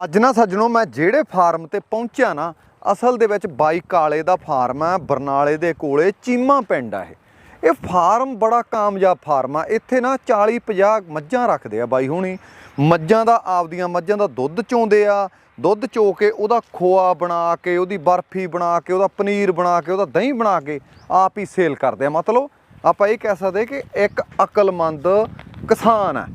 ਅੱਜ ਨਾ ਸੱਜਣੋ, ਮੈਂ ਜਿਹੜੇ ਫਾਰਮ ਤੇ ਪਹੁੰਚਿਆ ਨਾ, ਅਸਲ ਦੇ ਵਿੱਚ ਬਾਈ ਕਾਲੇ ਦਾ ਫਾਰਮ ਹੈ ਬਰਨਾਲੇ ਦੇ ਕੋਲੇ ਚੀਮਾ ਪਿੰਡ ਆ ਇਹ। ਇਹ ਫਾਰਮ ਬੜਾ ਕਾਮਯਾਬ ਫਾਰਮ ਆ। ਇੱਥੇ ਨਾ 40 50 ਮੱਝਾਂ ਰੱਖਦੇ ਆ ਬਾਈ ਹੁਣੀ। ਮੱਝਾਂ ਦਾ, ਆਪਦੀਆਂ ਮੱਝਾਂ ਦਾ ਦੁੱਧ ਚੋਂਦੇ ਆ। ਦੁੱਧ ਚੋ ਕੇ ਉਹਦਾ ਖੋਆ ਬਣਾ ਕੇ, ਉਹਦੀ ਬਰਫੀ ਬਣਾ ਕੇ, ਉਹਦਾ ਪਨੀਰ ਬਣਾ ਕੇ, ਉਹਦਾ ਦਹੀਂ ਬਣਾ ਕੇ ਆਪ ਹੀ ਸੇਲ ਕਰਦੇ ਆ। ਮਤਲਬ ਆਪਾਂ ਇਹ ਕਹਿ ਸਕਦੇ ਕਿ ਇੱਕ ਅਕਲਮੰਦ ਕਿਸਾਨ ਹੈ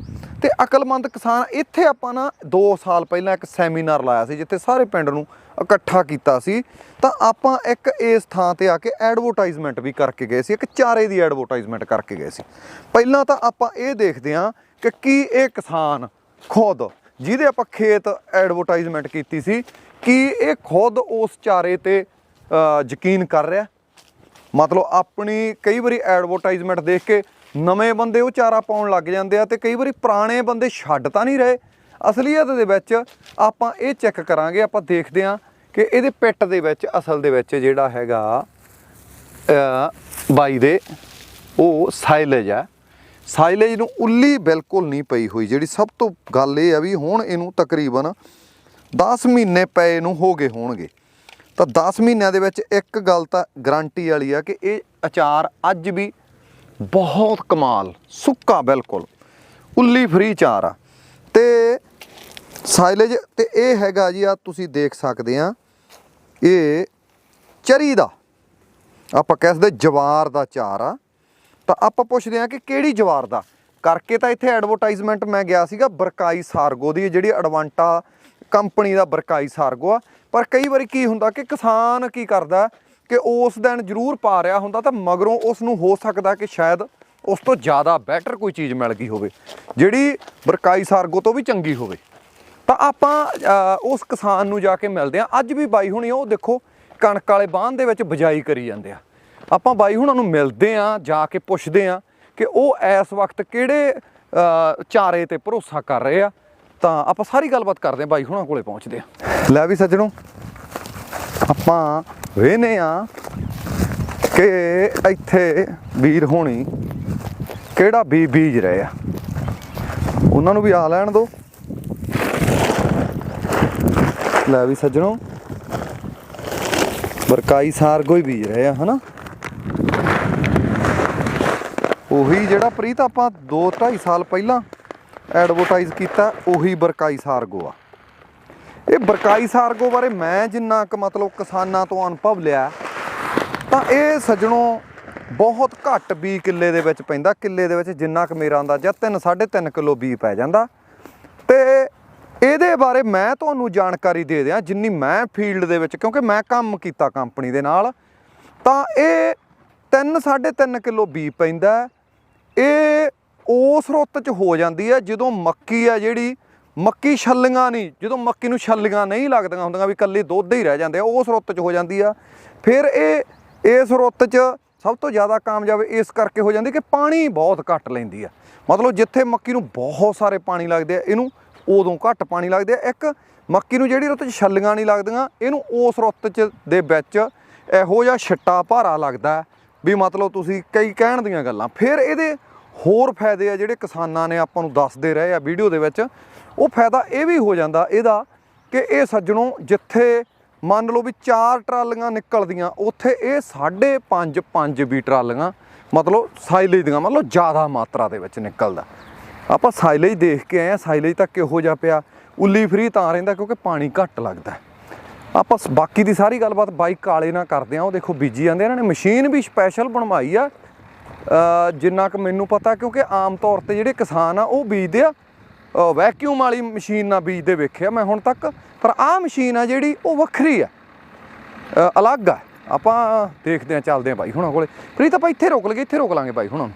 ਤੇ ਅਕਲਮੰਦ ਕਿਸਾਨ ਇੱਥੇ ਆਪਾਂ ਨਾ 2 ਸਾਲ ਪਹਿਲਾਂ ਇੱਕ ਸੈਮੀਨਾਰ ਲਾਇਆ ਸੀ, ਜਿੱਥੇ ਸਾਰੇ ਪਿੰਡ ਨੂੰ ਇਕੱਠਾ ਕੀਤਾ ਸੀ। ਤਾਂ ਆਪਾਂ ਇੱਕ ਇਸ ਥਾਂ ਤੇ ਆ ਕੇ ਐਡਵਰਟਾਈਜ਼ਮੈਂਟ ਵੀ ਕਰਕੇ ਗਏ ਸੀ, ਇੱਕ ਚਾਰੇ ਦੀ ਐਡਵਰਟਾਈਜ਼ਮੈਂਟ ਕਰਕੇ ਗਏ ਸੀ। ਪਹਿਲਾਂ ਤਾਂ ਆਪਾਂ ਇਹ ਦੇਖਦੇ ਹਾਂ ਕਿ ਕੀ ਇਹ ਕਿਸਾਨ ਖੁਦ, ਜਿਹਦੇ ਆਪਾਂ ਖੇਤ ਐਡਵਰਟਾਈਜ਼ਮੈਂਟ ਕੀਤੀ ਸੀ, ਕਿ ਇਹ ਖੁਦ ਉਸ ਚਾਰੇ ਤੇ ਯਕੀਨ ਕਰ ਰਿਹਾ? ਮਤਲਬ ਆਪਣੀ ਕਈ ਵਾਰੀ ਐਡਵਰਟਾਈਜ਼ਮੈਂਟ ਦੇਖ ਕੇ ਨਵੇਂ ਬੰਦੇ ਉਹ ਚਾਰਾ ਪਾਉਣ ਲੱਗ ਜਾਂਦੇ ਆ ਤੇ ਕਈ ਵਾਰੀ ਪੁਰਾਣੇ ਬੰਦੇ ਛੱਡ ਤਾਂ ਨਹੀਂ ਰਹੇ। ਅਸਲੀਅਤ ਦੇ ਵਿੱਚ ਆਪਾਂ ਇਹ ਚੈੱਕ ਕਰਾਂਗੇ, ਆਪਾਂ ਦੇਖਦੇ ਆ ਕਿ ਇਹਦੇ ਪਿੱਟ ਦੇ ਵਿੱਚ, ਅਸਲ ਦੇ ਵਿੱਚ ਜਿਹੜਾ ਹੈਗਾ ਬਾਈ ਦੇ, ਉਹ ਸਾਈਲੇਜ ਆ ਸਾਈਲੇਜ ਨੂੰ ਉੱਲੀ ਬਿਲਕੁਲ ਨਹੀਂ ਪਈ ਹੋਈ, ਜਿਹੜੀ ਸਭ ਤੋਂ ਗੱਲ ਇਹ ਆ ਵੀ ਹੁਣ ਇਹਨੂੰ ਤਕਰੀਬਨ 10 ਮਹੀਨੇ ਪਏ ਨੂੰ ਹੋ ਗਏ ਹੋਣਗੇ। ਤਾਂ 10 ਮਹੀਨਿਆਂ ਦੇ ਵਿੱਚ ਇੱਕ ਗੱਲ ਤਾਂ ਗਰੰਟੀ ਵਾਲੀ ਆ ਕਿ ਇਹ ਅਚਾਰ ਅੱਜ ਵੀ ਬਹੁਤ ਕਮਾਲ, ਸੁੱਕਾ ਬਿਲਕੁਲ। ਉੱਲੀ ਫਰੀ ਚਾਰ ਆ। ਤੇ ਸਾਈਲੇਜ, ਤੇ ਇਹ ਹੈਗਾ ਜੀ ਆ ਤੁਸੀਂ ਦੇਖ ਸਕਦੇ ਆ, ਇਹ ਚਰੀ ਦਾ। ਆਪਾਂ ਕਹਿ ਸਕਦੇ ਜਵਾਰ ਦਾ ਚਾਰ ਆ। ਤਾਂ ਆਪਾਂ ਪੁੱਛਦੇ ਆ ਕਿ ਕਿਹੜੀ ਜਵਾਰ ਦਾ? ਕਰਕੇ ਤਾਂ ਇੱਥੇ ਐਡਵਰਟਾਈਜ਼ਮੈਂਟ ਮੈਂ ਗਿਆ ਸੀਗਾ, ਬਰਕਾਈ ਸਾਰਗੋ ਦੀ ਜਿਹੜੀ ਐਡਵਾਂਟਾ ਕੰਪਨੀ ਦਾ ਬਰਕਾਈ ਸਾਰਗੋ ਆ। ਪਰ ਕਈ ਵਾਰੀ ਕੀ ਹੁੰਦਾ ਕਿ ਕਿਸਾਨ ਕੀ ਕਰਦਾ ਕਿ ਉਸ ਦਿਨ ਜ਼ਰੂਰ ਪਾ ਰਿਹਾ ਹੁੰਦਾ ਤਾਂ ਮਗਰੋਂ ਉਸ ਨੂੰ ਹੋ ਸਕਦਾ ਕਿ ਸ਼ਾਇਦ ਉਸ ਤੋਂ ਜ਼ਿਆਦਾ ਬੈਟਰ ਕੋਈ ਚੀਜ਼ ਮਿਲ ਗਈ ਹੋਵੇ, ਜਿਹੜੀ ਬਰਕਾਈ ਸਾਰਗੋ ਤੋਂ ਵੀ ਚੰਗੀ ਹੋਵੇ। ਤਾਂ ਆਪਾਂ ਉਸ ਕਿਸਾਨ ਨੂੰ ਜਾ ਕੇ ਮਿਲਦੇ ਆ ਅੱਜ ਵੀ ਬਾਈ ਹੁਣੀ ਉਹ ਦੇਖੋ ਕਣਕ ਵਾਲੇ ਬਾਹਨ ਦੇ ਵਿੱਚ ਬਜਾਈ ਕਰੀ ਜਾਂਦੇ ਆ। ਆਪਾਂ ਬਾਈ ਹੁਣਾਂ ਨੂੰ ਮਿਲਦੇ ਆ ਜਾ ਕੇ ਪੁੱਛਦੇ ਆ ਕਿ ਉਹ ਇਸ ਵਕਤ ਕਿਹੜੇ ਚਾਰੇ ਤੇ ਭਰੋਸਾ ਕਰ ਰਹੇ ਆ। ਤਾਂ ਆਪਾਂ ਸਾਰੀ ਗੱਲਬਾਤ ਕਰਦੇ ਆ ਬਾਈ ਹੁਣਾਂ ਕੋਲੇ ਪਹੁੰਚਦੇ ਆ ਲੈ ਵੀ ਸੱਜਣੋ। ਆਪਾਂ ਵੇਨੇ ਆ ਕਿ ਇੱਥੇ ਵੀਰ ਹੋਣੀ ਕਿਹੜਾ ਬੀ ਬੀਜ ਰਹੇ ਆ? ਉਹਨਾਂ ਨੂੰ ਵੀ ਆ ਲੈਣ ਦਿਓ ਲੈ ਵੀ ਸੱਜਣੋ। ਬਰਕਾਈ ਸਾਰਗੋ ਹੀ ਬੀਜ ਰਹੇ ਆ, ਹਨਾ? ਉਹੀ ਜਿਹੜਾ ਪ੍ਰੀਤ ਆਪਾਂ 2 2.5 ਸਾਲ ਪਹਿਲਾਂ ਐਡਵਰਟਾਈਜ਼ ਕੀਤਾ, ਉਹੀ ਬਰਕਾਈ ਸਾਰਗੋ ਆ ਇਹ ਬਰਕਾਈ ਸਾਰਗੋ ਬਾਰੇ ਮੈਂ ਜਿੰਨਾ ਕੁ ਮਤਲਬ ਕਿਸਾਨਾਂ ਤੋਂ ਅਨੁਭਵ ਲਿਆ, ਤਾਂ ਇਹ ਸੱਜਣੋ ਬਹੁਤ ਘੱਟ ਬੀ ਕਿੱਲੇ ਦੇ ਵਿੱਚ ਪੈਂਦਾ, ਕਿੱਲੇ ਦੇ ਵਿੱਚ ਜਿੰਨਾ ਕੁ ਮੇਰਾ ਅੰਦਾਜ਼ਾ 3 3.5 ਕਿਲੋ ਬੀ ਪੈ ਜਾਂਦਾ। ਤੇ ਇਹਦੇ ਬਾਰੇ ਮੈਂ ਤੁਹਾਨੂੰ ਜਾਣਕਾਰੀ ਦੇ ਦਿਆਂ, ਜਿੰਨੀ ਮੈਂ ਫੀਲਡ ਦੇ ਵਿੱਚ, ਕਿਉਂਕਿ ਮੈਂ ਕੰਮ ਕੀਤਾ ਕੰਪਨੀ ਦੇ ਨਾਲ, ਤਾਂ ਇਹ 3 3.5 ਕਿਲੋ ਬੀ ਪੈਂਦਾ। ਇਹ ਉਸ ਰੁੱਤ 'ਚ ਹੋ ਜਾਂਦੀ ਹੈ, ਜਦੋਂ ਮੱਕੀ ਆ ਜਿਹੜੀ ਮੱਕੀ ਛੱਲੀਆਂ ਨਹੀਂ, ਜਦੋਂ ਮੱਕੀ ਨੂੰ ਛੱਲੀਆਂ ਨਹੀਂ ਲੱਗਦੀਆਂ ਹੁੰਦੀਆਂ ਵੀ ਕੱਲੀ ਦੁੱਧ ਹੀ ਰਹਿ ਜਾਂਦੇ ਆ ਉਸ ਰੁੱਤ 'ਚ ਹੋ ਜਾਂਦੀ ਆ। ਫਿਰ ਇਹ, ਇਸ ਰੁੱਤ 'ਚ ਸਭ ਤੋਂ ਜ਼ਿਆਦਾ ਕਾਮਯਾਬ ਇਸ ਕਰਕੇ ਹੋ ਜਾਂਦੀ ਕਿ ਪਾਣੀ ਬਹੁਤ ਘੱਟ ਲੈਂਦੀ ਆ। ਮਤਲਬ ਜਿੱਥੇ ਮੱਕੀ ਨੂੰ ਬਹੁਤ ਸਾਰੇ ਪਾਣੀ ਲੱਗਦੇ ਆ, ਇਹਨੂੰ ਉਦੋਂ ਘੱਟ ਪਾਣੀ ਲੱਗਦੇ ਆ। ਇੱਕ, ਮੱਕੀ ਨੂੰ ਜਿਹੜੀ ਰੁੱਤ 'ਚ ਛੱਲੀਆਂ ਨਹੀਂ ਲੱਗਦੀਆਂ, ਇਹਨੂੰ ਉਸ ਰੁੱਤ 'ਚ ਦੇ ਵਿੱਚ ਇਹੋ ਜਿਹਾ ਛਿੱਟਾ ਭਾਰਾ ਲੱਗਦਾ ਵੀ ਮਤਲਬ ਤੁਸੀਂ ਕਈ ਕਹਿਣ ਦੀਆਂ ਗੱਲਾਂ। ਫਿਰ ਇਹਦੇ ਹੋਰ ਫਾਇਦੇ ਆ ਜਿਹੜੇ ਕਿਸਾਨਾਂ ਨੇ ਆਪਾਂ ਨੂੰ ਦੱਸਦੇ ਰਹੇ ਆ ਵੀਡੀਓ ਦੇ ਵਿੱਚ। ਉਹ ਫਾਇਦਾ ਇਹ ਵੀ ਹੋ ਜਾਂਦਾ ਇਹਦਾ ਕਿ ਇਹ ਸੱਜਣੋਂ ਜਿੱਥੇ ਮੰਨ ਲਓ ਵੀ ਚਾਰ ਟਰਾਲੀਆਂ ਨਿਕਲਦੀਆਂ, ਉੱਥੇ ਇਹ 5.5 5 ਵੀ ਟਰਾਲੀਆਂ, ਮਤਲਬ ਸਾਈਲੇਜ ਦੀਆਂ, ਮਤਲਬ ਜ਼ਿਆਦਾ ਮਾਤਰਾ ਦੇ ਵਿੱਚ ਨਿਕਲਦਾ। ਆਪਾਂ ਸਾਈਲੇਜ ਦੇਖ ਕੇ ਆਏ ਆ ਸਾਈਲੇਜ ਤਾਂ ਕਿਹੋ ਜਿਹਾ ਪਿਆ, ਉੱਲੀ ਫਰੀ ਤਾਂ ਰਹਿੰਦਾ ਕਿਉਂਕਿ ਪਾਣੀ ਘੱਟ ਲੱਗਦਾ ਆਪਾਂ ਸ- ਬਾਕੀ ਦੀ ਸਾਰੀ ਗੱਲਬਾਤ ਬਾਈਕ ਕਾਲੇ ਨਾਲ ਕਰਦੇ ਆ ਉਹ ਦੇਖੋ ਬੀਜੀ ਜਾਂਦੇ ਇਹਨਾਂ ਨੇ ਮਸ਼ੀਨ ਵੀ ਸਪੈਸ਼ਲ ਬਣਵਾਈ ਆ। ਜਿੰਨਾ ਕਿ ਮੈਨੂੰ ਪਤਾ ਕਿਉਂਕਿ ਆਮ ਤੌਰ ਤੇ ਜਿਹੜੇ ਕਿਸਾਨ ਆ, ਉਹ ਬੀਜਦੇ ਆ ਵੈਕਿਊਮ ਵਾਲੀ ਮਸ਼ੀਨ ਨਾਲ ਬੀਜਦੇ ਵੇਖਿਆ ਮੈਂ ਹੁਣ ਤੱਕ ਪਰ ਆਹ ਮਸ਼ੀਨ ਆ ਜਿਹੜੀ ਉਹ ਵੱਖਰੀ ਆ। ਅਲੱਗ ਆ। ਆਪਾਂ ਦੇਖਦੇ ਆ ਚੱਲਦੇ ਆ ਬਾਈ ਹੁਣਾਂ ਕੋਲੇ। ਪ੍ਰੀਤ ਆਪਾਂ ਇੱਥੇ ਰੋਕ ਲਈਏ ਇੱਥੇ ਰੋਕ ਲਾਂਗੇ ਬਾਈ ਹੁਣਾਂ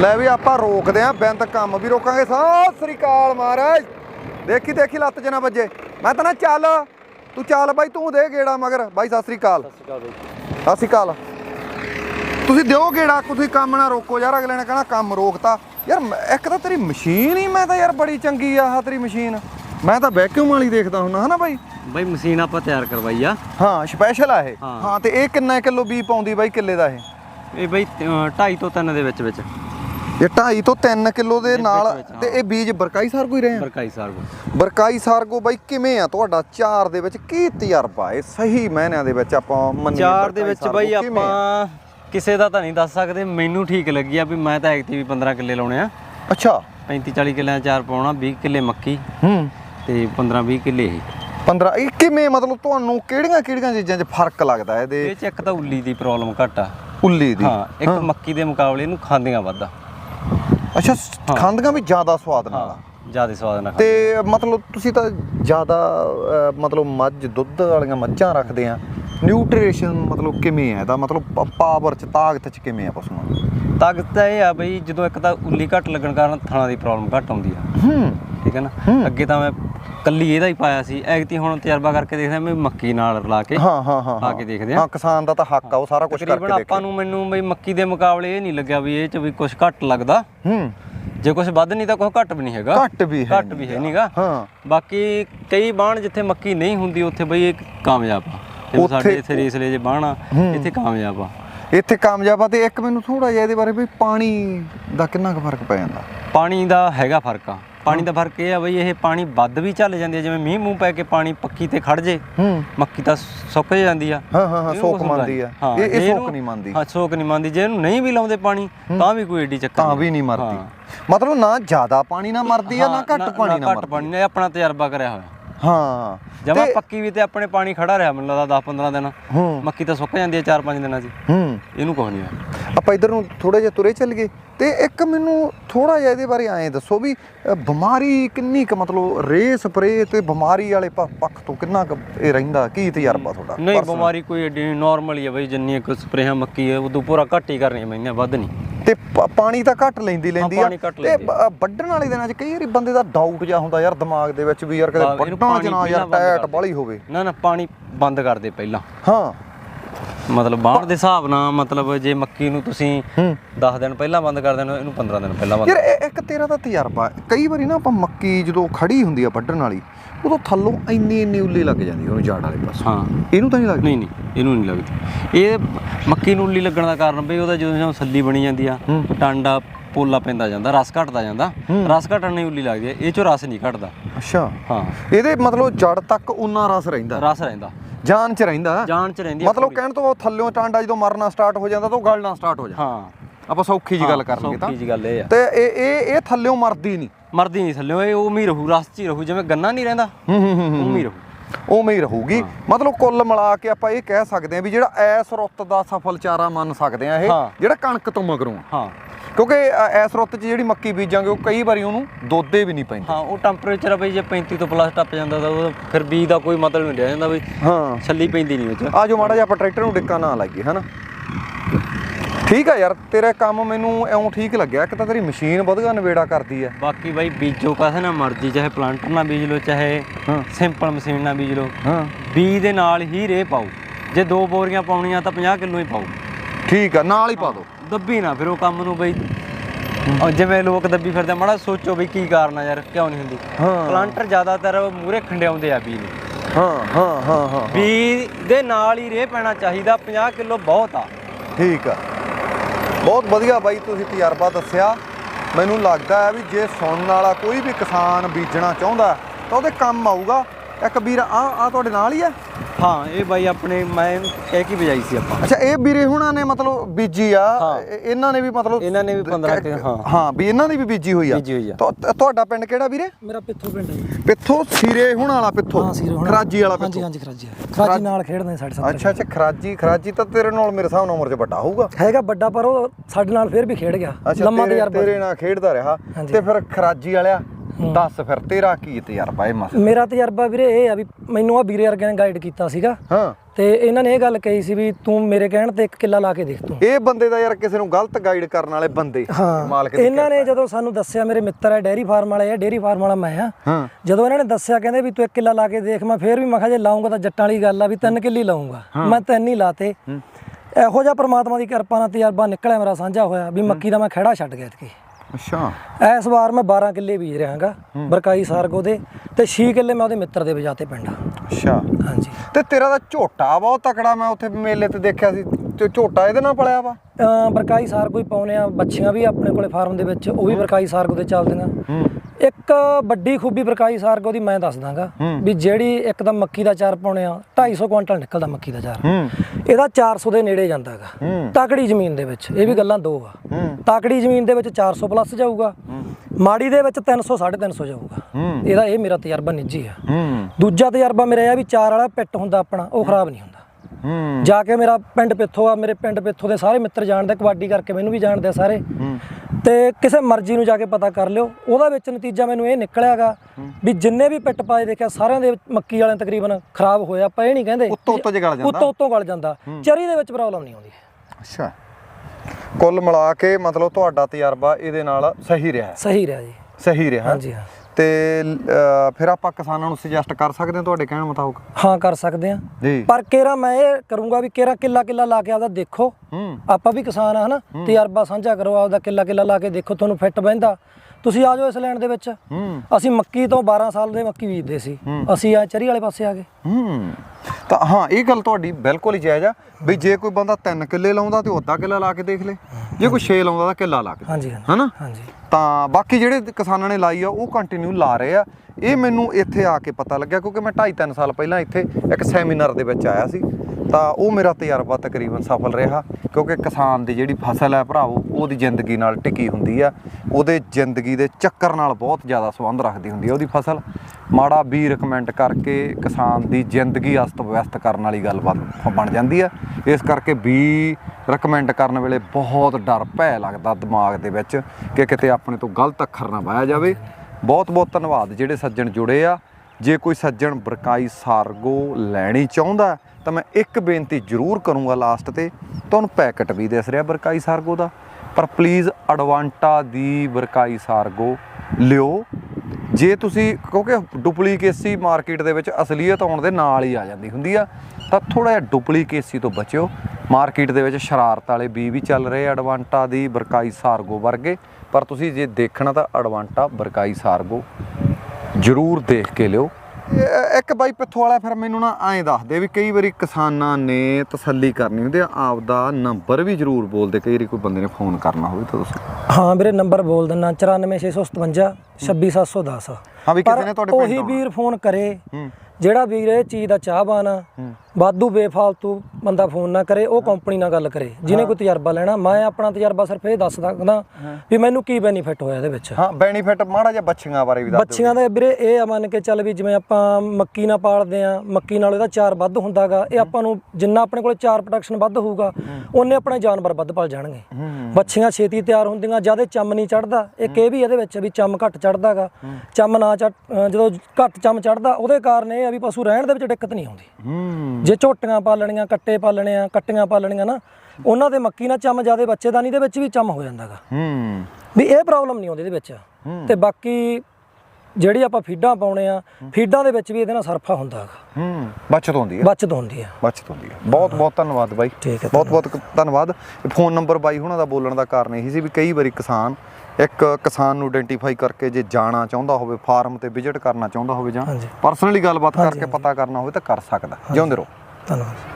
ਲੈ ਵੀ ਆਪਾਂ ਰੋਕਦੇ ਆ ਬਿੰਦ ਕੰਮ ਵੀ ਰੋਕਾਂਗੇ। ਸਤਿ ਸ੍ਰੀ ਅਕਾਲ ਮਹਾਰਾਜ। ਦੇਖੀ ਦੇਖੀ ਲੱਤ ਚ ਨਾ ਵੱਜੇ। ਮੈਂ ਤਾਂ ਨਾ ਚੱਲ ਤੂੰ ਚੱਲ ਬਾਈ ਤੂੰ ਦੇ ਗੇੜਾ ਮਗਰ। ਬਾਈ ਸਤਿ ਸ੍ਰੀ ਅਕਾਲ। ਸਤਿ ਸ੍ਰੀ ਅਕਾਲ। ਤੁਸੀਂ ਦਿਓ ਗੇੜਾ ਤੁਸੀਂ ਕੰਮ ਨਾ ਰੋਕੋ। ਯਾਰ ਅਗਲੇ ਨੇ ਕਹਿਣਾ ਕੰਮ ਰੋਕਤਾ। ਯਾਰ ਇੱਕ ਤਾਂ ਤੇਰੀ ਮਸ਼ੀਨ ਹੀ ਮੈਂ ਤਾਂ ਯਾਰ ਬੜੀ ਚੰਗੀ ਆ ਆਹ ਤੇਰੀ ਮਸ਼ੀਨ। ਮੈਂ ਤਾਂ ਵੈਕਿਊਮ ਵਾਲੀ ਦੇਖਦਾ ਹੁੰਨਾ ਹਨਾ ਬਾਈ? ਬਈ ਮਸ਼ੀਨ ਆਪਾਂ ਤਿਆਰ ਕਰਵਾਈ ਆ। ਹਾਂ ਸਪੈਸ਼ਲ ਆ ਇਹ। ਹਾਂ। ਹਾਂ ਤੇ ਇਹ ਕਿੰਨਾ ਕਿਲੋ ਬੀ ਪਾਉਂਦੀ ਬਾਈ ਕਿੱਲੇ ਦਾ ਇਹ? ਇਹ ਬਈ 2.5 ਤੋਂ 3 ਦੇ ਵਿੱਚ ਵਿੱਚ। ਇਹ 2.5 ਤੋਂ 3 ਕਿਲੋ ਦੇ ਨਾਲ ਵਿੱਚ, ਹਾਂ। ਤੇ ਇਹ ਬੀਜ ਬਰਕਾਈ ਸਾਰਗੋ ਹੀ ਰਹੇ ਆ? ਬਰਕਾਈ ਸਾਰਗੋ ਬਰਕਾਈ ਸਾਰਗੋ ਬਾਈ ਕਿਵੇਂ ਆ ਤੁਹਾਡਾ? ਚਾਰ ਦੇ ਵਿੱਚ ਕੀ ਤਜਰਬਾ ਹੈ? ਸਹੀ ਮਾਇਨਿਆਂ ਦੇ ਵਿੱਚ ਆਪਾਂ ਮੰਨੀਏ ਚਾਰ ਦੇ ਬਰਕਾਈ ਵਿੱਚ ਬਾਈ ਕਿਵੇਂ ਆ? ਆਪਾਂ ਕਿਸੇ ਦਾ ਤਾਂ ਨਹੀਂ ਦੱਸ ਸਕਦੇ ਮੈਨੂੰ ਠੀਕ ਲੱਗੀ ਆ ਵੀ ਮੈਂ ਤਾਂ ਐਕਟਿਵ ਵੀ 15 ਕਿੱਲੇ ਲਾਉਣੇ ਆ। ਅੱਛਾ। 35 40 ਕਿੱਲਿਆਂ ਚਾਰ ਪਾਉਣਾ 20 ਕਿੱਲੇ ਮੱਕੀ ਹੂੰ। ਤੇ 15 20 ਕਿੱਲੇ ਇਹ। 15 ਇਹ ਕਿਵੇਂ ਮਤਲਬ ਤੁਹਾਨੂੰ ਕਿਹੜੀਆਂ ਕਿਹੜੀਆਂ ਚੀਜ਼ਾਂ 'ਚ ਫ਼ਰਕ ਲੱਗਦਾ ਹੈ ਇਹਦੇ? ਇਹ ਚ ਇੱਕ ਤਾਂ ਉੱਲੀ ਦੀ ਪ੍ਰੋਬਲਮ ਘੱਟ ਆ। ਉੱਲੀ ਦੀ। ਹਾਂ ਇੱਕ ਮੱਕੀ ਦੇ ਮੁਕਾਬਲੇ ਇਹਨੂੰ ਖਾਂਦੀਆਂ ਵੱਧ ਆ। ਅੱਛਾ ਖਾਂਦੀਆਂ ਵੀ ਜ਼ਿਆਦਾ ਸਵਾਦ ਨਾਲ ਆ। ਜ਼ਿਆਦਾ ਸਵਾਦ ਨਾਲ ਤੇ ਮਤਲਬ ਤੁਸੀਂ ਤਾਂ ਜ਼ਿਆਦਾ ਮਤਲਬ ਮੱਝ ਦੁੱਧ ਵਾਲੀਆਂ ਮੱਝਾਂ ਰੱਖਦੇ ਆ। ਨਿਊਟ੍ਰੀਸ਼ਨ ਮਤਲਬ ਕਿਵੇਂ ਹੈ? ਇਹਦਾ ਮਤਲਬ ਪਾਵਰ ਚ ਤਾਕਤ ਚ ਕਿਵੇਂ ਆ ਪਸ਼ੂਆਂ ਦੀ? ਤਾਕਤ ਤਾਂ ਇਹ ਆ ਬਈ ਜਦੋਂ ਇੱਕ ਤਾਂ ਉੱਲੀ ਘੱਟ ਲੱਗਣ ਕਾਰਨ ਥਣਾ ਦੀ ਪ੍ਰੋਬਲਮ ਘੱਟ ਆਉਂਦੀ ਆ। ਹੂੰ। ਠੀਕ ਹੈ ਨਾ? ਅੱਗੇ ਤਾਂ ਮੈਂ ਕੱਲੀ ਇਹਦਾ ਹੀ ਪਾਇਆ ਸੀ। ਐਗਤੀ ਹੁਣ ਤਜਰਬਾ ਕਰਕੇ ਦੇਖਦੇ ਮੈਂ ਮੱਕੀ ਨਾਲ ਰਲਾ ਕੇ ਹਾਂ ਹਾਂ ਹਾਂ ਆ ਕੇ ਦੇਖਦੇ ਆ। ਹਾਂ ਕਿਸਾਨ ਦਾ ਤਾਂ ਹੱਕ ਆ ਉਹ ਸਾਰਾ ਕੁਝ ਕਰਕੇ ਦੇਖ। ਆਪਾਂ ਨੂੰ ਮੈਨੂੰ ਬਈ ਮੱਕੀ ਦੇ ਮੁਕਾਬਲੇ ਇਹ ਨਹੀਂ ਲੱਗਿਆ ਵੀ ਇਹ ਚ ਵੀ ਕੁਝ ਘੱਟ ਲੱਗਦਾ। ਹੂੰ। ਜੇ ਕੁਝ ਵੱਧ ਨਹੀਂ ਤਾਂ ਕੁਝ ਘੱਟ ਵੀ ਨਹੀਂ ਹੈਗਾ। ਘੱਟ ਵੀ ਹੈ ਘੱਟ ਵੀ ਹੈ ਨਹੀਂਗਾ ਹਾਂ। ਬਾਕੀ ਕਈ ਬਾਣ ਜਿੱਥੇ ਮੱਕੀ ਨਹੀਂ ਹੁੰਦੀ ਉੱਥੇ ਬਈ ਇਹ ਕਾਮਯਾਬ ਆ। ਜਿਵੇਂ ਸਾਡੇ ਇੱਥੇ ਰੇਸਲੇ ਜੇ ਆ ਇੱਥੇ ਕਾਮਯਾਬ ਆ। ਇੱਥੇ ਕਾਮਯਾਬ ਆ ਤੇ ਇੱਕ ਮੈਨੂੰ ਥੋੜਾ ਜਿਹਾ ਇਹਦੇ ਬਾਰੇ ਵੀ ਪਾਣੀ ਦਾ ਕਿੰਨਾ ਕੁ ਫ਼ਰਕ ਪੈ ਜਾਂਦਾ? ਪਾਣੀ ਦਾ ਹੈਗਾ ਫ਼ਰਕ ਆ। ਪਾਣੀ ਦਾ ਫ਼ਰਕ ਇਹ ਆ ਬਈ ਇਹ ਪਾਣੀ ਵੱਧ ਵੀ ਚੱਲ ਜਾਂਦੀ ਆ ਜਿਵੇਂ ਮੀਂਹ ਮੂੰਹ ਪੈ ਕੇ ਪਾਣੀ ਪੱਕੀ ਤੇ ਖੜ ਜੇ ਮੱਕੀ ਤਾਂ ਸੁੱਕ ਜਾਂਦੀ ਆ। ਹਾਂ ਹਾਂ ਹਾਂ ਸੋਕ ਮੰਨਦੀ ਆ। ਇਹ ਇਹ ਸੋਕ ਨਹੀਂ ਮੰਨਦੀ। ਹਾਂ ਸੋਕ ਨਹੀਂ ਮੰਨਦੀ। ਜੇ ਇਹਨੂੰ ਨਹੀਂ ਵੀ ਲਾਉਂਦੇ ਪਾਣੀ ਤਾਂ ਵੀ ਕੋਈ ਏਡੀ ਚੱਕਰ ਤਾਂ ਵੀ ਨਹੀਂ ਮਰਦੀ। ਮਤਲਬ ਨਾ ਜ਼ਿਆਦਾ ਪਾਣੀ ਨਾਲ ਮਰਦੀ ਆ ਨਾ ਘੱਟ ਪਾਣੀ ਘੱਟ ਮਰਦੀ। ਪਾਣੀ ਨੇ ਆਪਣਾ ਤਜਰਬਾ ਕਰਿਆ ਹੋਇਆ। ਹਾਂ। ਜਮਾ ਤੇ- ਪੱਕੀ ਵੀ ਤੇ ਆਪਣੇ ਪਾਣੀ ਖੜਾ ਰਿਹਾ ਮੈਨੂੰ ਲੱਗਦਾ 10 15 ਦਿਨ। ਹੂੰ। ਮੱਕੀ ਤਾਂ ਸੁੱਕ ਜਾਂਦੀ ਹੈ 4-5 ਦਿਨਾਂ 'ਚ। ਹੂੰ। ਇਹਨੂੰ ਕੁਝ ਨਹੀਂ ਹੋਇਆ ਆਪਾਂ ਇਧਰ ਨੂੰ ਥੋੜੇ ਜਿਹਾ ਤੁਰੇ ਚੱਲ ਗਏ ਤੇ ਇੱਕ ਮੈਨੂੰ ਥੋੜਾ ਜਿਹਾ ਇਹਦੇ ਬਾਰੇ ਐਂ ਦੱਸੋ ਵੀ ਬਿਮਾਰੀ ਕਿੰਨੀ ਕੁ ਮਤਲਬ ਰੇ ਸਪਰੇ ਤੇ ਬਿਮਾਰੀ ਵਾਲੇ ਪੱਖ ਤੋਂ ਕਿੰਨਾ ਕੁ ਇਹ ਰਹਿੰਦਾ? ਕੀ ਤਜਰਬਾ ਤੁਹਾਡਾ? ਨਹੀਂ? ਬਿਮਾਰੀ ਕੋਈ ਏਡੀ ਨਾਰਮਲ ਹੀ ਹੈ ਬਈ ਜਿੰਨੀ ਕੁ ਸਪਰੇਹਾਂ ਮੱਕੀ ਹੈ ਉਦੋਂ ਪੂਰਾ ਘੱਟ ਹੀ ਕਰਨੀ ਮੈਨੇ ਵੱਧ ਨਹੀਂ। ਤੇ ਪਾਣੀ ਤਾਂ ਘੱਟ ਲੈਂਦੀ ਲੈਂਦੀ ਆ। ਤੇ ਵੱਢਣ ਵਾਲੇ ਦਿਨਾਂ 'ਚ ਕਈ ਵਾਰੀ ਬੰਦੇ ਦਾ ਡਾਊਟ ਜਿਹਾ ਹੁੰਦਾ ਯਾਰ ਦਿਮਾਗ ਦੇ ਵਿੱਚ ਵੀ ਯਾਰ ਕਦੇ ਵੱਢਣਾ ਯਾਰ। ਬਾਲੀ ਹੋਵੇ। ਨਾ ਨਾ ਪਾਣੀ ਬੰਦ ਕਰ ਦੇ ਪਹਿਲਾਂ। ਹਾਂ। ਮਤਲਬ ਬਾਹਰ ਦੇ ਹਿਸਾਬ ਨਾਲ ਮਤਲਬ ਜੇ ਮੱਕੀ ਨੂੰ ਤੁਸੀਂ ਹੂੰ। 10 ਦਿਨ ਪਹਿਲਾਂ ਬੰਦ ਕਰ ਦੇਣਾ ਇਹਨੂੰ 15 ਦਿਨ ਪਹਿਲਾਂ ਬੰਦ ਯਾਰ ਇਹ- ਇੱਕ ਤੇਰਾ ਤਾਂ ਤਜਰਬਾ। ਕਈ ਵਾਰੀ ਨਾ ਆਪਾਂ ਮੱਕੀ ਜਦੋਂ ਖੜੀ ਹੁੰਦੀ ਆ ਵੱਢਣ ਵਾਲੀ ਉਦੋਂ ਥੱਲੋਂ ਇੰਨੀ ਇੰਨੀ ਉੱਲੀ ਲੱਗ ਜਾਂਦੀ ਉਹਨੂੰ ਜੜ ਵਾਲੇ ਪਾਸੇ। ਹਾਂ। ਇਹਨੂੰ ਤਾਂ ਨਹੀਂ ਲੱਗਦੀ? ਨਹੀਂ ਨਹੀਂ ਇਹਨੂੰ ਨਹੀਂ ਲੱਗਦੀ। ਇਹ ਮੱਕੀ ਨੂੰ ਉੱਲੀ ਲੱਗਣ ਦਾ ਕਾਰਨ ਬਈ ਉਹਦਾ ਜਦੋਂ ਜਦੋਂ ਸੱਲੀ ਬਣੀ ਜਾਂਦੀ ਆ। ਟਾਂਡਾ ਪੋਲਾ ਪੈਂਦਾ ਜਾਂਦਾ ਰਸ ਘਟਦਾ ਜਾਂਦਾ। ਰਸ ਘਟਣ ਨਾਲ ਹੀ ਉੱਲੀ ਲੱਗਦੀ ਇਹ ਚੋਂ ਰਸ ਨਹੀਂ ਘਟਦਾ। ਅੱਛਾ। ਹਾਂ। ਇਹਦੇ ਮਤਲਬ ਜੜ ਤੱਕ ਉਨਾ ਰਸ ਰਹਿੰਦਾ। ਰਸ ਰਹਿੰਦਾ। ਜਾਨ ਚ ਰਹਿੰਦਾ। ਜਾਨ ਚ ਰਹਿੰਦੀ ਆ ਮਤਲਬ। ਕਹਿਣ ਤੋਂ ਥੱਲਿਓਂ ਟਾਂਡਾ ਜਦੋਂ ਮਰਨਾ ਸਟਾਰਟ ਹੋ ਜਾਂਦਾ ਤਾਂ ਉਹ ਗਲਣਾ ਸਟਾਰਟ ਹੋ ਜਾਂਦਾ। ਹਾਂ। ਆਪਾਂ ਸੌਖੀ ਜੀ ਗੱਲ ਕਰਨਗੇ ਤਾਂ। ਸੌਖੀ ਜੀ ਗੱਲ ਇਹ ਆ। ਤੇ ਇਹ ਇਹ ਇਹ ਥੱਲਿਓਂ ਮਰਦੀ ਨਹੀਂ। ਮਰਦੀ ਨਹੀਂ ਥੱਲੇ ਇਹ ਉਮੀ ਰਹੂ ਰਸ ਚ ਹੀ ਰਹੂ ਜਿਵੇਂ ਗੰਨਾ ਨਹੀਂ ਰਹਿੰਦਾ। ਹੂੰ ਹੂੰ ਹੂੰ। ਉਮੀ ਰਹੂ। ਉਵੇਂ ਹੀ ਰਹੂਗੀ। ਮਤਲਬ ਕੁੱਲ ਮਿਲਾ ਕੇ ਆਪਾਂ ਇਹ ਕਹਿ ਸਕਦੇ ਹਾਂ ਵੀ ਜਿਹੜਾ ਐਸ ਰੁੱਤ ਦਾ ਸਫਲ ਚਾਰਾ ਮੰਨ ਸਕਦੇ ਆ ਇਹ। ਜਿਹੜਾ ਕਣਕ ਤੋਂ ਮਗਰੋਂ ਆ। ਹਾਂ। ਕਿਉਂਕਿ ਐਸ ਰੁੱਤ 'ਚ ਜਿਹੜੀ ਮੱਕੀ ਬੀਜਾਂਗੇ ਉਹ ਕਈ ਵਾਰੀ ਉਹਨੂੰ ਦੋਦੇ ਵੀ ਨਹੀਂ ਪੈਂਦੇ। ਹਾਂ ਉਹ ਟੈਂਪਰੇਚਰ ਆ ਬਈ ਜੇ 35 ਤੋਂ ਪਲੱਸ ਟੱਪ ਜਾਂਦਾ ਤਾਂ ਉਹ ਫਿਰ ਬੀਜ ਦਾ ਕੋਈ ਮਤਲਬ ਨਹੀਂ ਰਹਿ ਜਾਂਦਾ ਬਈ। ਹਾਂ। ਛੱਲੀ ਪੈਂਦੀ ਨਹੀਂ ਵਿੱਚ ਆ ਜੋ ਮਾੜਾ ਜਿਹਾ ਆਪਾਂ ਟਰੈਕਟਰ ਨੂੰ ਡਿੱਕਾ ਨਾ ਲਾਈਏ ਹਨਾ? ਠੀਕ ਆ ਯਾਰ ਤੇਰਾ ਕੰਮ ਮੈਨੂੰ ਐਉਂ ਠੀਕ ਲੱਗਿਆ ਕਿ ਤਾਂ ਤੇਰੀ ਮਸ਼ੀਨ ਵਧੀਆ ਨਵੇੜਾ ਕਰਦੀ ਐ ਬਾਕੀ ਬਾਈ ਬੀਜੋ ਕਾਸੇ ਨਾ ਮਰਜ਼ੀ ਚਾਹੇ ਪਲਾਂਟਰ ਨਾਲ ਬੀਜ ਲਓ ਚਾਹੇ ਹਾਂ। ਸਿੰਪਲ ਮਸ਼ੀਨ ਨਾਲ ਬੀਜ ਹਾਂ। ਬੀਜ ਦੇ ਨਾਲ ਹੀ ਰੇ ਪਾਓ। ਜੇ ਦੋ ਬੋਰੀਆਂ ਪਾਉਣੀਆਂ ਤਾਂ 50 ਕਿਲੋ ਹੀ ਪਾਓ। ਠੀਕ ਆ ਨਾਲ ਹੀ ਪਾ ਦੋ। ਦੱਬੀ ਨਾ ਫਿਰ ਉਹ ਕੰਮ ਨੂੰ ਬਈ। ਉਹ ਜਿਵੇਂ ਲੋਕ ਦੱਬੀ ਫਿਰਦੇ ਆ, ਮਾੜਾ ਸੋਚੋ ਵੀ ਕੀ ਕਾਰਨ ਆ ਯਾਰ ਕਿਉਂ ਨਹੀਂ ਹੁੰਦੀ। ਹਾਂ। ਪਲਾਂਟਰ ਜ਼ਿਆਦਾਤਰ ਮੂਰੇ ਖੰਡਿਆਉਂਦੇ ਆ ਬੀਜ। ਨੂੰ ਹਾਂ ਹਾਂ ਹਾਂ ਹਾਂ। ਬੀਜ ਦੇ ਨਾਲ ਹੀ ਰੇ ਪੈਣਾ ਚਾਹੀਦਾ 50 ਕਿਲੋ ਬਹੁਤ ਆ। ਠੀਕ ਆ। ਬਹੁਤ ਵਧੀਆ ਬਾਈ ਤੁਸੀਂ ਤਜਰਬਾ ਦੱਸਿਆ। ਮੈਨੂੰ ਲੱਗਦਾ ਹੈ ਵੀ ਜੇ ਸੁਣਨ ਵਾਲਾ ਕੋਈ ਵੀ ਕਿਸਾਨ ਬੀਜਣਾ ਚਾਹੁੰਦਾ ਤਾਂ ਉਹਦੇ ਕੰਮ ਆਊਗਾ। ਇੱਕ ਵੀਰ ਆ ਆ ਤੁਹਾਡੇ ਨਾਲ ਹੀ ਹੈ? ਹਾਂ ਇਹ ਬਾਈ ਆਪਣੇ ਮੈਂ ਕਹਿ ਕੇ ਬਜਾਈ ਸੀ ਆਪਾਂ। ਅੱਛਾ ਇਹ ਵੀਰੇ ਹੁਣਾਂ ਨੇ ਮਤਲਬ ਬੀਜੀ ਆ। ਹਾਂ। ਇਹ- ਇਹਨਾਂ ਨੇ ਵੀ ਮਤਲਬ ਇਹਨਾਂ ਨੇ ਵੀ 15 ਕਿ ਹਾਂ। ਹਾਂ ਵੀ ਇਹਨਾਂ ਦੀ ਵੀ ਬੀਜੀ ਹੋਈ ਆ। ਬੀਜੀ ਹੋਈ ਆ। ਤੁਹਾਡਾ ਪਿੰਡ ਕਿਹੜਾ ਵੀਰੇ? ਮੇਰਾ ਪਿੱਥੋਂ ਪਿੰਡ ਹੈ ਜੀ। ਪਿੱਥੋਂ ਸੀਰੇ ਹੁਣਾਂ ਵਾਲਾ ਪਿੱਥੋਂ। ਹਾਂ ਸੀਰੋ ਹੁਣ ਖਰਾਜੀ ਵਾਲਾ ਹਾਂਜੀ ਪਿੱਥੋਂ। ਹਾਂਜੀ ਖਰਾਜੀ ਖਰਾਜੀ ਨਾਲ ਖੇਡਦੇ ਸਾਡੇ ਸਾਥ ਅੱਛਾ ਅੱਛਾ ਖਰਾਜੀ ਖਰਾਜੀ ਤਾਂ ਤੇਰੇ ਨਾਲ ਮੇਰੇ ਹਿਸਾਬ ਨਾਲ ਉਮਰ 'ਚ ਵੱਡਾ ਹੋਊਗਾ। ਹੈਗਾ ਵੱਡਾ ਪਰ ਉਹ ਸਾਡੇ ਨਾਲ ਫੇਰ ਵੀ ਖੇਡ ਗਿਆ। ਅੱਛਾ ਲੰਮਾ ਤੇਰੇ ਤਜਰਬਾ ਤੇਰੇ ਨਾਲ ਖੇਡਦਾ ਰਿਹਾ। ਹਾਂਜੀ। ਤੇ ਫਿਰ ਖਰਾਜੀ ਵਾਲਿਆ? ਦੱਸ ਫਿਰ ਤੇਰਾ ਕੀ ਤਜਰਬਾ ਇਹ ਮਸਲਾ ਮੇਰਾ ਤਜਰਬਾ ਵੀਰੇ ਇਹ ਆ ਵੀ ਮੈਨੂੰ ਆ ਵੀਰੇ ਵਰਗੇ ਨੇ ਗਾਈਡ ਕੀਤਾ ਸੀਗਾ। ਹਾਂ। ਤੇ ਇਹਨਾਂ ਨੇ ਇਹ ਗੱਲ ਕਹੀ ਸੀ ਵੀ ਤੂੰ ਮੇਰੇ ਕਹਿਣ ਤੇ ਇੱਕ ਕਿੱਲਾ ਲਾ ਕੇ ਦੇਖ ਤੂੰ। ਇਹ ਬੰਦੇ ਦਾ ਯਾਰ ਕਿਸੇ ਨੂੰ ਗਲਤ ਗਾਈਡ ਕਰਨ ਵਾਲੇ ਬੰਦੇ ਮਾਲਕ ਦੀ ਇਹਨਾਂ ਨੇ ਜਦੋਂ ਸਾਨੂੰ ਦੱਸਿਆ ਮੇਰੇ ਮਿੱਤਰ ਹੈ ਡੇਅਰੀ ਫਾਰਮ ਵਾਲੇ ਆ ਡੇਅਰੀ ਫਾਰਮ ਵਾਲਾ ਮੈਂ ਆ। ਜਦੋਂ ਇਹਨਾਂ ਨੇ ਦੱਸਿਆ ਕਹਿੰਦੇ ਵੀ ਤੂੰ ਇੱਕ ਕਿੱਲਾ ਲਾ ਕੇ ਦੇਖ ਮੈਂ ਫੇਰ ਵੀ ਮੈਂ ਕਿਹਾ ਜੇ ਲਾਉਂਗਾ ਤਾਂ ਜੱਟਾਂ ਵਾਲੀ ਗੱਲ ਆ ਵੀ ਤਿੰਨ ਕਿੱਲੇ ਲਾਉਂਗਾ। ਮੈਂ ਤਿੰਨ ਹੀ ਲਾਤੇ। ਇਹੋ ਜਿਹਾ ਪ੍ਰਮਾਤਮਾ ਦੀ ਕਿਰਪਾ ਨਾਲ ਤਜਰਬਾ ਨਿਕਲਿਆ ਮੇਰਾ ਸਾਂਝਾ ਹੋਇਆ ਵੀ ਮੱਕੀ ਦਾ ਮੈਂ ਖਹਿੜਾ ਛੱਡ ਗਿਆ ਇਤਕੀ ਅੱਛਾ। ਇਸ ਵਾਰ ਮੈਂ 12 ਕਿੱਲੇ ਬੀਜ ਰਿਹਾਗਾ ਬਰਕਾਈ ਸਾਰਗੋ ਦੇ ਤੇ 6 ਕਿੱਲੇ ਮੈਂ ਉਹਦੇ ਮਿੱਤਰ ਦੇ ਵਜਾਤੇ ਪਿੰਡ ਅੱਛਾ। ਹਾਂਜੀ। ਤੇ ਤੇਰਾ ਤਾਂ ਝੋਟਾ ਬਹੁਤ ਤਕੜਾ ਮੈਂ ਉੱਥੇ ਮੇਲੇ ਤੇ ਦੇਖਿਆ ਸੀ ਝ- ਝੋਟਾ ਇਹਦੇ ਨਾਲ ਪਲਿਆ ਵਾ? ਬਰਕਾਈ ਸਾਰ ਕੋਈ ਪਾਉਨੇ ਆ ਬੱਚੀਆਂ ਵੀ ਆਪਣੇ ਕੋਲੇ ਫਾਰਮ ਦੇ ਵਿੱਚ ਉਹ ਵੀ ਬਰਕਾਈ ਸਾਰਗੋ ਤੇ ਚੱਲਦੀਆਂ। ਹੂੰ। ਇੱਕ ਵੱਡੀ ਖੂਬੀ ਬਰਕਾਈ ਸਾਰਗੋ ਦੀ ਮੈਂ ਦੱਸ ਦਾਂਗਾ। ਵੀ ਜਿਹੜੀ ਇੱਕ ਤਾਂ ਮੱਕੀ ਦਾ ਚਾਰ ਪਾਉਣੇ ਆ 250 ਕੁਇੰਟਲ ਨਿਕਲਦਾ ਮੱਕੀ ਦਾ ਚਾਰ। ਇਹਦਾ 400 ਦੇ ਨੇੜੇ ਜਾਂਦਾਗਾ ਤਾਕੜੀ ਜ਼ਮੀਨ ਦੇ ਵਿੱਚ ਇਹ ਵੀ ਗੱਲਾਂ ਦੋ ਆ। ਤਾਕੜੀ ਜ਼ਮੀਨ ਦੇ ਵਿੱਚ 400 ਪਲੱਸ ਜਾਊਗਾ। ਮਾੜੀ ਦੇ ਵਿੱਚ 300 350 ਜਾਊਗਾ। ਇਹਦਾ ਇਹ ਮੇਰਾ ਤਜਰਬਾ ਨਿੱਜੀ ਆ। ਦੂਜਾ ਤਜਰਬਾ ਮੇਰਾ ਇਹ ਆ ਵੀ ਚਾਰ ਵਾਲਾ ਪਿੱਟ ਹੁੰਦਾ ਆਪਣਾ ਉਹ ਖਰਾਬ ਨਹੀਂ ਹੁੰਦਾ। ਜਾ ਕੇ ਮੇਰਾ ਪਿੰਡ ਪਿੱਥੋਂ ਆ ਮੇਰੇ ਪਿੰਡ ਪਿੱਥੋਂ ਦੇ ਸਾਰੇ ਮਿੱਤਰ ਜਾਣਦੇ ਕਬੱਡੀ ਕਰਕੇ ਮੈਨੂੰ ਵੀ ਜਾਣਦੇ ਸਾਰੇ। ਤੇ ਕਿਸੇ ਮਰਜ਼ੀ ਨੂੰ ਜਾ ਕੇ ਪਤਾ ਕਰ ਲਿਓ। ਉਹਦਾ ਵਿੱਚ ਨਤੀਜਾ ਮੈਨੂੰ ਇਹ ਨਿਕਲਿਆਗਾ ਵੀ ਜਿੰਨੇ ਵੀ ਪਿੱਟ ਪਾਏ ਦੇਖਿਆ ਸਾਰਿਆਂ ਦੇ ਮੱਕੀ ਵਾਲਿਆਂ ਤਕਰੀਬਨ ਖਰਾਬ ਹੋਇਆ। ਆਪਾਂ ਇਹ ਨਹੀਂ ਕਹਿੰਦੇ ਉੱਤੋਂ ਉੱਤੋਂ ਜਿਹਾ ਗਲ ਜਾਂਦਾ। ਉੱਤੋਂ ਉੱਤੋਂ ਗਲ ਜਾਂਦਾ। ਚਰੀ ਦੇ ਵਿੱਚ ਪ੍ਰੋਬਲਮ ਨਹੀਂ ਆਉਂਦੀ। ਅੱਛਾ। ਕੁੱਲ ਮਿਲਾ ਕੇ ਮਤਲਬ ਤੁਹਾਡਾ ਤਜਰਬਾ ਇਹਦੇ ਨਾਲ ਸਹੀ ਰਿਹਾ। ਸਹੀ ਰਿਹਾ ਜੀ। ਸਹੀ ਰਿਹਾ। ਹਾਂਜੀ ਹਾਂ। ਤੇ ਫਿਰ ਆਪਾਂ ਕਿਸਾਨਾਂ ਨੂੰ ਸੁਜੈਸਟ ਕਰ ਸਕਦੇ ਹਾਂ ਤੁਹਾਡੇ ਕਹਿਣ ਮੁਤਾਬਕ? ਹਾਂ ਕਰ ਸਕਦੇ ਜੀ। ਪਰ ਕੇਰਾ ਮੈਂ ਇਹ ਕਰੂੰਗਾ ਵੀ ਕੇਰਾ ਕਿੱਲਾ ਕਿੱਲਾ ਲਾ ਕੇ ਆਪਦਾ ਦੇਖੋ। ਹੂੰ। ਆਪਾਂ ਵੀ ਕਿਸਾਨ ਆ ਹਨਾ? ਤਜਰਬਾ ਸਾਂਝਾ ਕਰੋ ਆਪਦਾ ਕਿੱਲਾ ਕਿੱਲਾ ਲਾ ਕੇ ਦੇਖੋ ਤੁਹਾਨੂੰ ਫਿੱਟ ਬਹਿੰਦਾ। ਤੁਸੀਂ ਆ ਜਾਓ ਇਸ ਲੈਣ ਦੇ ਵਿੱਚ। ਅਸੀਂ ਮੱਕੀ ਤੋਂ 12 ਸਾਲ ਦੇ ਮੱਕੀ ਬੀਜਦੇ ਸੀ। ਅਸੀਂ ਆ ਚਰੀ ਵਾਲੇ ਪਾਸੇ ਆ ਗਏ। ਤਾਂ ਹਾਂ ਇਹ ਗੱਲ ਤੁਹਾਡੀ ਬਿਲਕੁਲ ਹੀ ਜਾਇਜ਼ ਆ ਵੀ ਜੇ ਕੋਈ ਬੰਦਾ 3 ਕਿੱਲੇ ਲਾਉਂਦਾ ਤੇ ਉਹ ਅੱਧਾ ਕਿੱਲਾ ਲਾ ਕੇ ਦੇਖ ਲੇ। ਜੇ ਕੋਈ 6 ਲਾਉਂਦਾ ਤਾਂ ਕਿੱਲਾ ਲਾ ਕੇ ਹਾਂਜੀ ਹਾਂਜੀ। ਹਨਾ? ਹਾਂਜੀ। ਤਾਂ ਬਾਕੀ ਜਿਹੜੇ ਕਿਸਾਨਾਂ ਨੇ ਲਾਈ ਆ ਉਹ ਕੰਟੀਨਿਊ ਲਾ ਰਹੇ ਆ। ਇਹ ਮੈਨੂੰ ਇੱਥੇ ਆ ਕੇ ਪਤਾ ਲੱਗਿਆ ਕਿਉਂਕਿ ਮੈਂ 2.5 3 ਸਾਲ ਪਹਿਲਾਂ ਇੱਥੇ ਇੱਕ ਸੈਮੀਨਾਰ ਦੇ ਵਿੱਚ ਆਇਆ ਸੀ। ਤਾਂ ਉਹ ਮੇਰਾ ਤਜਰਬਾ ਤਕਰੀਬਨ ਸਫਲ ਰਿਹਾ ਕਿਉਂਕਿ ਕਿਸਾਨ ਦੀ ਜਿਹੜੀ ਫਸਲ ਹੈ ਭਰਾਵੋ, ਉਹਦੀ ਜ਼ਿੰਦਗੀ ਨਾਲ ਟਿੱਕੀ ਹੁੰਦੀ ਆ। ਉਹਦੇ ਜ਼ਿੰਦਗੀ ਦੇ ਚੱਕਰ ਨਾਲ ਬਹੁਤ ਜ਼ਿਆਦਾ ਸੰਬੰਧ ਰੱਖਦੀ ਹੁੰਦੀ ਆ ਉਹਦੀ ਫਸਲ। ਮਾੜਾ ਵੀ ਰਿਕਮੈਂਡ ਕਰਕੇ ਕਿਸਾਨ ਦੀ ਜ਼ਿੰਦਗੀ ਅਸਤ-ਵਿਅਸਤ ਕਰਨ ਵਾਲੀ ਗੱਲ ਬਣ ਜਾਂਦੀ ਆ। ਇਸ ਕਰਕੇ ਵੀ ਰਿਕਮੈਂਡ ਕਰਨ ਵੇਲੇ ਬਹੁਤ ਡਰ, ਭੈ ਲੱਗਦਾ ਦਿਮਾਗ ਦੇ ਵਿੱਚ ਕਿ ਕਿਤੇ ਆਪਣੇ ਤੋਂ ਗਲਤ ਅੱਖਰ ਨਾ ਵਾਇਆ ਜਾਵੇ। ਬਹੁਤ ਬਹੁਤ ਧੰਨਵਾਦ ਜਿਹੜੇ ਸੱਜਣ ਜੁੜੇ ਆ। ਜੇ ਕੋਈ ਸੱਜਣ ਬਰਕਾਈ ਸਾਰਗੋ ਲੈਣੀ ਚਾਹੁੰਦਾ ਤਾਂ ਮੈਂ ਇੱਕ ਬੇਨਤੀ ਜ਼ਰੂਰ ਕਰੂੰਗਾ ਲਾਸਟ ਤੇ, ਤੁਹਾਨੂੰ ਪੈਕਟ ਵੀ ਦਿਸ ਰਿਹਾ ਬਰਕਾਈ ਸਾਰਗੋ ਦਾ। ਪਰ ਪਲੀਜ਼ ਅਡਵਾਂਟਾ ਦੀ ਬਰਕਾਈ ਸਾਰਗੋ ਲਿਓ। ਜੇ ਤੁਸੀਂ, ਕਿਉਂਕਿ ਡੁਪਲੀਕੇਸੀ ਮਾਰਕੀਟ ਦੇ ਵਿੱਚ ਅਸਲੀਅਤ ਆਉਣ ਦੇ ਨਾਲ ਹੀ ਆ ਜਾਂਦੀ ਹੁੰਦੀ ਆ, ਤਾਂ ਥੋੜਾ ਜਿਹਾ ਡੁਪਲੀਕੇਸੀ ਤੋਂ ਬਚਿਓ। ਮਾਰਕੀਟ ਦੇ ਵਿੱਚ ਸ਼ਰਾਰਤ ਵਾਲੇ ਬੀ ਵੀ ਚੱਲ ਰਹੇ ਆ ਐਡਵਾਂਟਾ ਦੀ ਬਰਕਾਈ ਸਾਰਗੋ ਵਰਗੇ। ਪਰ ਤੁਸੀਂ ਜੇ ਦੇਖਣਾ ਤਾਂ ਐਡਵਾਂਟਾ ਬਰਕਾਈ ਸਾਰਗੋ ਜ਼ਰੂਰ ਦੇਖ ਕੇ ਲਿਓ। ਇੱਕ ਬਾਈ ਪਿੱਥੋਂ ਵਾਲਾ ਫਿਰ ਮੈਨੂੰ ਨਾ ਐਂ ਦੱਸ ਦੇ ਵੀ ਕਈ ਵਾਰੀ ਕਿਸਾਨਾਂ ਨੇ ਤਸੱਲੀ ਕਰਨੀ ਹੁੰਦੀ ਆ ਆਪਦਾ ਨੰਬਰ ਵੀ ਜ਼ਰੂਰ ਬੋਲਦੇ ਕਈ ਵਾਰੀ ਕੋਈ ਬੰਦੇ ਨੇ ਫੋਨ ਕਰਨਾ ਹੋਵੇ ਤਾਂ ਤੁਸੀਂ ਹਾਂ ਵੀਰੇ ਨੰਬਰ ਬੋਲ ਦਿੰਨਾ 94657 26710 ਹਾਂ ਵੀ ਕਿਸੇ ਨੇ ਤੁਹਾਡੇ ਉਹੀ। ਵੀਰ ਫੋਨ ਕਰੇ ਜਿਹੜਾ ਵੀਰ ਇਹ ਚੀਜ਼ ਦਾ ਚਾਹਵਾਨ ਆ ਵਾਧੂ ਬੇਫਾਲਤੂ ਬੰਦਾ ਫੋਨ ਨਾ ਕਰੇ ਉਹ ਕੰਪਨੀ ਨਾਲ ਗੱਲ ਕਰੇ। ਜਿਹਨੇ ਕੋਈ ਤਜਰਬਾ ਲੈਣਾ ਮੈਂ ਆਪਣਾ ਤਜਰਬਾ ਸਿਰਫ ਇਹ ਦੱਸ ਸਕਦਾ ਵੀ ਮੈਨੂੰ ਕੀ ਬੈਨੀਫਿਟ ਹੋਇਆ ਇਹਦੇ ਵਿੱਚ। ਹਾਂ ਬੈਨੀਫਿਟ ਮਾੜਾ ਜਿਹਾ ਬੱਚੀਆਂ ਬਾਰੇ ਵੀ ਦੱਸ ਦਿਓ ਬੱਚੀਆਂ ਦਾ ਵੀਰੇ ਇਹ ਆ ਮੰਨ ਕੇ ਚੱਲ ਵੀ ਜਿਵੇਂ ਆਪਾਂ ਮੱਕੀ ਨਾਲ ਪਾਲਦੇ ਆ ਮੱਕੀ ਨਾਲ ਇਹਦਾ ਚਾਰ ਵੱਧ ਹੁੰਦਾਗਾ ਇਹ ਆਪਾਂ ਨੂੰ ਜਿੰਨਾ ਆਪਣੇ ਕੋਲ ਚਾਰ ਪ੍ਰੋਡਕਸ਼ਨ ਵੱਧ ਹੋਊਗਾ ਉਹਨੇ ਆਪਣੇ ਜਾਨਵਰ ਵੱਧ ਪਲ ਜਾਣਗੇ। ਬੱਚੀਆਂ ਛੇਤੀ ਤਿਆਰ ਹੁੰਦੀਆਂ ਜ਼ਿਆਦਾ ਚੰਮ ਨਹੀਂ ਚੜਦਾ ਇੱਕ ਇਹ ਵੀ ਇਹਦੇ ਵਿੱਚ ਵੀ ਚੰਮ ਘੱਟ ਚੜਦਾਗਾ ਚੰਮ ਨਾ ਜਦੋਂ ਘੱਟ ਚੰਮ ਚੜਦਾ ਉਹਦੇ ਕਾਰਨ ਇਹ ਵੀ ਪਸ਼ੂ ਰਹਿਣ ਦੇ ਵਿੱਚ ਦਿੱਕਤ ਨਹੀਂ ਆਉਂਦੀ। ਹੂੰ। ਜੇ ਝੋਟੀਆਂ ਪਾਲਣੀਆਂ ਕੱਟੇ ਪਾਲਣੇ ਆ ਕੱਟੀਆਂ ਪਾਲਣੀਆਂ ਨਾ ਉਹਨਾਂ ਦੇ ਮੱਕੀ ਨਾਲ ਚੰਮ ਜ਼ਿਆਦਾ ਬੱਚੇਦਾਨੀ ਦੇ ਵਿੱਚ ਵੀ ਚੰਮ ਹੋ ਜਾਂਦਾਗਾ ਹੂੰ। ਵੀ ਇਹ ਪ੍ਰੋਬਲਮ ਨਹੀਂ ਆਉਂਦੀ ਇਹਦੇ ਵਿੱਚ। ਤੇ ਬਾਕੀ ਜਿਹੜੀ ਆਪਾਂ ਫੀਡਾਂ ਪਾਉਣੇ ਆ ਫੀਡਾਂ ਦੇ ਵਿੱਚ ਵੀ ਇਹਦੇ ਨਾਲ ਸਰਫਾ ਹੁੰਦਾ ਹੈਗਾ ਹੂੰ। ਬਚਤ ਹੁੰਦੀ ਹੈ ਬਚਤ ਹੁੰਦੀ ਆ। ਬਚਤ ਹੁੰਦੀ ਹੈ ਬਹੁਤ ਬਹੁਤ ਧੰਨਵਾਦ ਬਾਈ। ਠੀਕ ਹੈ, ਬਹੁਤ ਬਹੁਤ ਧੰਨਵਾਦ। ਫੋਨ ਨੰਬਰ ਬਾਈ ਹੁਣਾਂ ਦਾ ਬੋਲਣ ਦਾ ਕਾਰਨ ਇਹੀ ਸੀ ਵੀ ਕਈ ਵਾਰੀ ਕਿਸਾਨ ਇੱਕ ਕਿਸਾਨ ਨੂੰ ਆਇਡੈਂਟੀਫਾਈ ਕਰਕੇ ਜੇ ਜਾਣਾ ਚਾਹੁੰਦਾ ਹੋਵੇ ਫਾਰਮ ਤੇ ਵਿਜ਼ਿਟ ਕਰਨਾ ਚਾਹੁੰਦਾ ਹੋਵੇ ਜਾਂ। ਪਰਸਨਲੀ ਗੱਲਬਾਤ ਕਰਕੇ ਪਤਾ ਕਰਨਾ ਹੋਵੇ ਤਾਂ ਕਰ ਸਕਦਾ। ਜਿਉਂਦੇ ਰਹੋ। ਧੰਨਵਾਦ।